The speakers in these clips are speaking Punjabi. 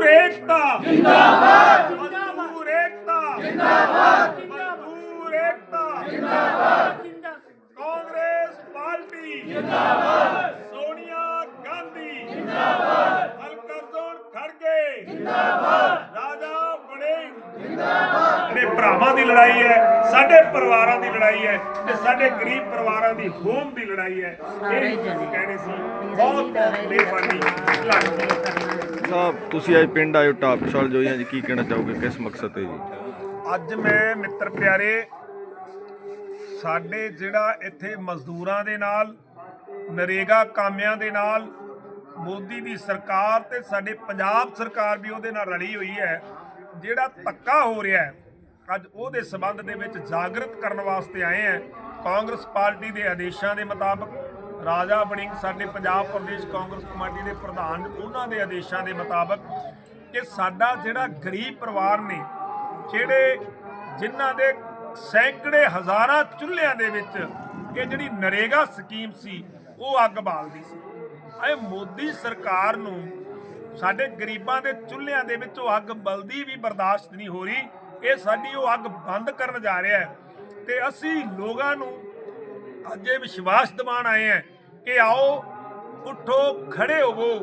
ਮਜ਼ਦੂਰ ਏਕਤਾ ਜਿੰਦਾਬਾਦ। ਮਜ਼ਦੂਰ ਏਕਤਾ ਜਿੰਦਾਬਾਦ। ਮਜ਼ਦੂਰ ਏਕਤਾ ਜਿੰਦਾਬਾਦ ਭਰਾਵਾਂ ਦੀ ਲੜਾਈ ਹੈ ਸਾਡੇ ਪਰਿਵਾਰਾਂ ਦੀ ਲੜਾਈ ਹੈ ਤੇ ਸਾਡੇ ਗਰੀਬ ਪਰਿਵਾਰਾਂ ਦੀ ਹੋਮ ਦੀ ਲੜਾਈ ਹੈ। ਇਹ ਕਹਿਣੇ ਸੀ ਬਹੁਤ ਬਹੁਤ ਮਿਹਰਬਾਨੀ। ਲੱਗਦੀ ਸਾਹਿਬ ਤੁਸੀਂ ਅੱਜ ਪਿੰਡ ਆਇਓ ਟਾਪਸ਼ਾਲ ਜੋਈਆਂ ਜੀ ਕੀ ਕਹਿਣਾ ਚਾਹੋਗੇ ਕਿਸ ਮਕਸਦ ਤੇ ਜੀ? ਅੱਜ ਮੈਂ ਮਿੱਤਰ ਪਿਆਰੇ ਸਾਡੇ ਜਿਹੜਾ ਇੱਥੇ ਮਜ਼ਦੂਰਾਂ ਦੇ ਨਾਲ ਨਰੇਗਾ ਕਾਮਿਆਂ ਦੇ ਨਾਲ ਮੋਦੀ ਦੀ ਸਰਕਾਰ ਤੇ ਸਾਡੇ ਪੰਜਾਬ ਸਰਕਾਰ ਵੀ ਉਹਦੇ ਨਾਲ ਰਲੀ ਹੋਈ ਹੈ ਜਿਹੜਾ ਧੱਕਾ ਹੋ ਰਿਹਾ ਹੈ ਅੱਜ ਉਹਦੇ ਸਬੰਧ ਦੇ ਵਿੱਚ ਜਾਗਰਤ ਕਰਨ ਵਾਸਤੇ ਆਏ ਹੈ ਕਾਂਗਰਸ ਪਾਰਟੀ ਦੇ ਆਦੇਸ਼ਾਂ ਦੇ ਮੁਤਾਬਕ ਰਾਜਾ ਬੜਿੰਗ ਸਾਡੇ ਪੰਜਾਬ ਪ੍ਰਦੇਸ਼ ਕਾਂਗਰਸ ਕਮੇਟੀ ਦੇ ਪ੍ਰਧਾਨ, ਉਹਨਾਂ ਦੇ ਆਦੇਸ਼ਾਂ ਦੇ ਮੁਤਾਬਕ ਕਿ ਸਾਡਾ ਜਿਹੜਾ ਗਰੀਬ ਪਰਿਵਾਰ ਨੇ, ਜਿਹੜੇ ਜਿਨ੍ਹਾਂ ਦੇ ਸੈਂਕੜੇ ਹਜ਼ਾਰਾਂ ਚੁੱਲ੍ਹਿਆਂ ਦੇ ਵਿੱਚ ਇਹ ਜਿਹੜੀ ਨਰੇਗਾ ਸਕੀਮ ਸੀ, ਉਹ ਅੱਗ ਬਾਲਦੀ ਸੀ। ਇਹ ਮੋਦੀ ਸਰਕਾਰ ਨੂੰ ਸਾਡੇ ਗਰੀਬਾਂ ਦੇ ਚੁੱਲ੍ਹਿਆਂ ਦੇ ਵਿੱਚ ਉਹ ਅੱਗ ਬਲਦੀ ਵੀ ਬਰਦਾਸ਼ਤ ਨਹੀਂ ਹੋ ਰਹੀ। ਇਹ ਸਾਡੀ ਉਹ ਅੱਗ ਬੰਦ ਕਰਨ ਜਾ ਰਿਹਾ ਹੈ। ਤੇ ਅਸੀਂ ਲੋਕਾਂ ਨੂੰ ਅੱਜ ਇਹ ਵਿਸ਼ਵਾਸ ਦਿਵਾਉਣ ਆਏ ਹੈ ਕਿ ਆਓ, ਉੱਠੋ, ਖੜੇ ਹੋਵੋ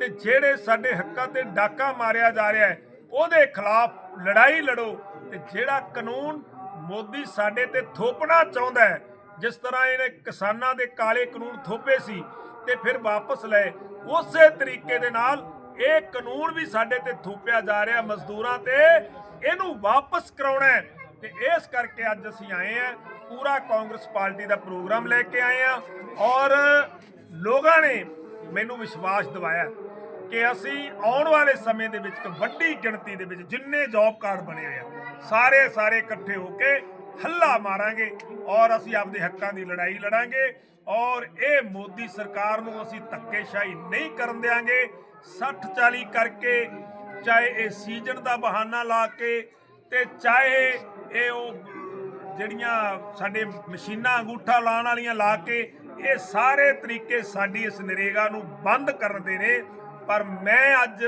ਤੇ ਜਿਹੜੇ ਸਾਡੇ ਹੱਕਾਂ ਤੇ ਡਾਕਾ ਮਾਰਿਆ ਜਾ ਰਿਹਾ ਹੈ, ਉਹਦੇ ਖਿਲਾਫ ਲੜਾਈ ਲੜੋ ਤੇ ਜਿਹੜਾ ਕਾਨੂੰਨ ਮੋਦੀ ਸਾਡੇ ਤੇ ਥੋਪਣਾ ਚਾਹੁੰਦਾ ਹੈ, ਜਿਸ ਤਰ੍ਹਾਂ ਇਹਨੇ ਕਿਸਾਨਾਂ ਦੇ ਕਾਲੇ ਕਾਨੂੰਨ ਥੋਪੇ ਸੀ ਤੇ ਫਿਰ ਵਾਪਸ ਲਏ, ਉਸੇ ਤਰੀਕੇ ਦੇ ਨਾਲ ਇਹ ਕਾਨੂੰਨ ਵੀ ਸਾਡੇ ਤੇ ਥੋਪਿਆ ਜਾ ਰਿਹਾ ਮਜ਼ਦੂਰਾਂ ਤੇ, ਇਹਨੂੰ ਵਾਪਸ ਕਰਾਉਣਾ ਹੈ। ਤੇ ਇਸ ਕਰਕੇ ਅੱਜ ਅਸੀਂ ਆਏ ਆ ਪੂਰਾ ਕਾਂਗਰਸ ਪਾਰਟੀ ਦਾ ਪ੍ਰੋਗਰਾਮ ਲੈ ਕੇ ਆਏ ਆ ਔਰ ਲੋਕਾਂ ਨੇ ਮੈਨੂੰ ਵਿਸ਼ਵਾਸ ਦਿਵਾਇਆ ਕਿ ਅਸੀਂ ਆਉਣ ਵਾਲੇ ਸਮੇਂ ਦੇ ਵਿੱਚ ਇੱਕ ਵੱਡੀ ਗਿਣਤੀ ਦੇ ਵਿੱਚ ਜਿੰਨੇ ਜੌਬ ਕਾਰਡ ਬਣੇ ਹੋਏ ਆ, ਸਾਰੇ ਸਾਰੇ ਇਕੱਠੇ ਹੋ ਕੇ ਹੱਲਾ ਮਾਰਾਂਗੇ ਔਰ ਅਸੀਂ ਆਪਦੇ ਹੱਕਾਂ ਦੀ ਲੜਾਈ ਲੜਾਂਗੇ। ਔਰ ਇਹ ਮੋਦੀ ਸਰਕਾਰ ਨੂੰ ਅਸੀਂ ਧੱਕੇਸ਼ਾਹੀ ਨਹੀਂ ਕਰਨ ਦੇਵਾਂਗੇ 60 40 ਕਰਕੇ ਚਾਹੇ ਇਹ ਸੀਜ਼ਨ ਦਾ ਬਹਾਨਾ ਲਾ ਕੇ ਤੇ ਚਾਹੇ ਇਹ ਉਹ ਜਿਹੜੀਆਂ ਸਾਡੇ ਮਸ਼ੀਨਾਂ ਅੰਗੂਠਾ ਲਾਉਣ ਵਾਲੀਆਂ ਲਾ ਕੇ ਇਹ ਸਾਰੇ ਤਰੀਕੇ ਸਾਡੀ ਇਸ ਨਰੇਗਾ ਨੂੰ ਬੰਦ ਕਰਨ ਦੇ ਨੇ। ਪਰ ਮੈਂ ਅੱਜ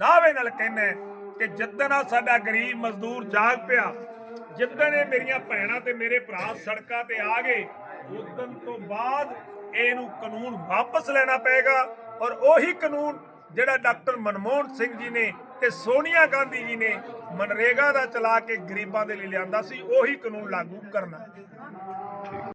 ਦਾਅਵੇ ਨਾਲ ਕਹਿੰਦਾ ਕਿ ਜਿੱਦਣ ਆ ਸਾਡਾ ਗਰੀਬ ਮਜ਼ਦੂਰ ਜਾਗ ਪਿਆ, ਜਿੱਦਣ ਇਹ ਮੇਰੀਆਂ ਭੈਣਾਂ ਤੇ ਮੇਰੇ ਭਰਾ ਸੜਕਾਂ ਤੇ ਆ ਗਏ ਉਦੋਂ ਤੋਂ ਬਾਅਦ ਇਹਨੂੰ ਕਾਨੂੰਨ ਵਾਪਸ ਲੈਣਾ ਪਏਗਾ ਔਰ ਉਹੀ ਕਾਨੂੰਨ ਜਿਹੜਾ ਡਾਕਟਰ ਮਨਮੋਹਨ ਸਿੰਘ ਜੀ ਨੇ ਤੇ ਸੋਨੀਆ ਗਾਂਧੀ ਜੀ ਨੇ ਮਨਰੇਗਾ ਦਾ ਚਲਾ ਕੇ ਗਰੀਬਾਂ ਦੇ ਲਈ ਲਿਆਂਦਾ ਸੀ, ਉਹੀ ਕਾਨੂੰਨ ਲਾਗੂ ਕਰਨਾ